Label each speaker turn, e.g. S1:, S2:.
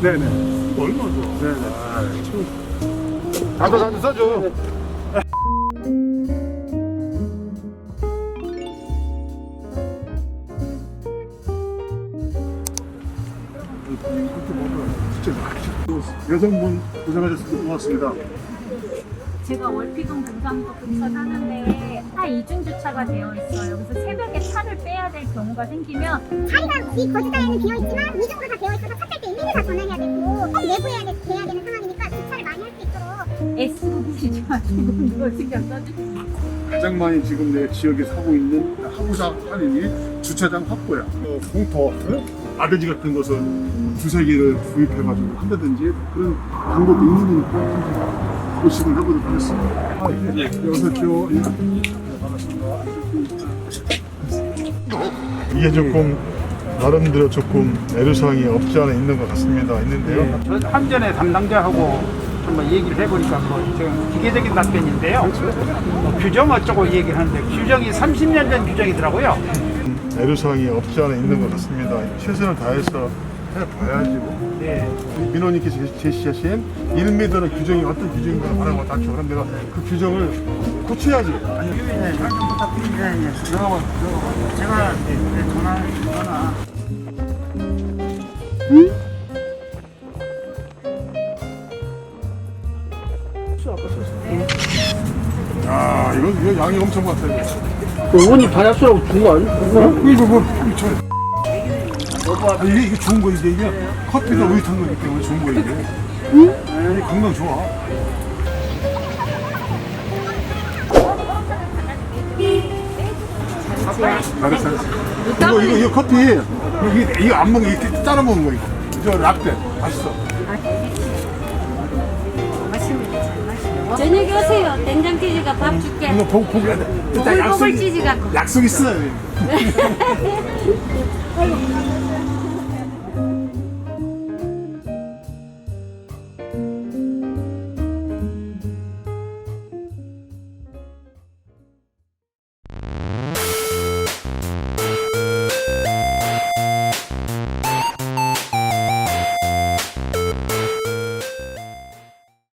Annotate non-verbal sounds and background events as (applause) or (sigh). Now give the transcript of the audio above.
S1: 네네. 얼마 줘? 네네. 다도 다도 써줘. 여성분 고생하셨습니다. 고맙습니다.
S2: 제가 월피동 금상도 근처 사는데 차 이중 주차가 되어 있어요. 그래서 새벽에 차를 빼야 될 경우가 생기면
S3: 자리가 이 거주자에는 비어 있지만 이중으로 다 되어 있어서 차탈 때 일일이 다 전화해야 되고 꼭 내부해야 돼, 돼야 되는 상황이니까 주차를 많이 할 수 있도록
S2: S 부시지 마시고 이거 신경 써주세요.
S1: 가장 많이 지금 내 지역에 사고 있는 하부사 할인이 주차장 확보야. 어, 공터, 아대지 같은 것을 두세 개를 구입해가지고 한다든지 그런 방법이 있으니까 고심을 해보도록 하겠습니다. 아, 예. 예. 어서 오십시오. 예. 네, 반갑습니다. 이게 조금 나름대로 조금 애로사항이 없지 않아 있는 것 같습니다. 있는데요.
S4: 저 한전의 담당자하고 한번 얘기를 해보니까 뭐 지금 기계적인 답변인데요. 뭐 규정 어쩌고 얘기를 하는데 규정이 30년 전 규정이더라고요.
S1: 애로사항이 없지 않아 있는 것 같습니다. 최선을 다해서 해봐야지 뭐.
S4: 네.
S1: 민원인께서 제시하신 1m는 규정이 어떤 규정인가 바라고 닥쳐. 그럼 내가 그 규정을 고쳐야지. 아니,
S4: 네, 좀 부탁드립니다. 예.
S1: 들어가봐, 들어가봐.
S4: 제가 네, 네, 전화 전화
S1: 야, 이거, 이거 양이 엄청 많다. 이거.
S5: 어머니 다이어트라고 준거 아니야?
S1: 어? 이거 뭐. 아, 이게, 이게 좋은 거, 이게, 이게. 커피도 우유 탄 거기 때문에 좋은 거, 이게. 응? 건강 좋아. 잘했어, 잘했어. 이거, 이거, 이거 커피. 이거, 이거 안 거, 이렇게 따라 먹는 거, 이거. 저 라떼. 맛있어.
S6: 저녁에 오세요. 된장찌개가 밥 줄게.
S1: 이거 보고, 보고. 일단
S6: 보글보글
S1: 약속,
S6: 찌지가.
S1: 약속 있어. (laughs) (laughs)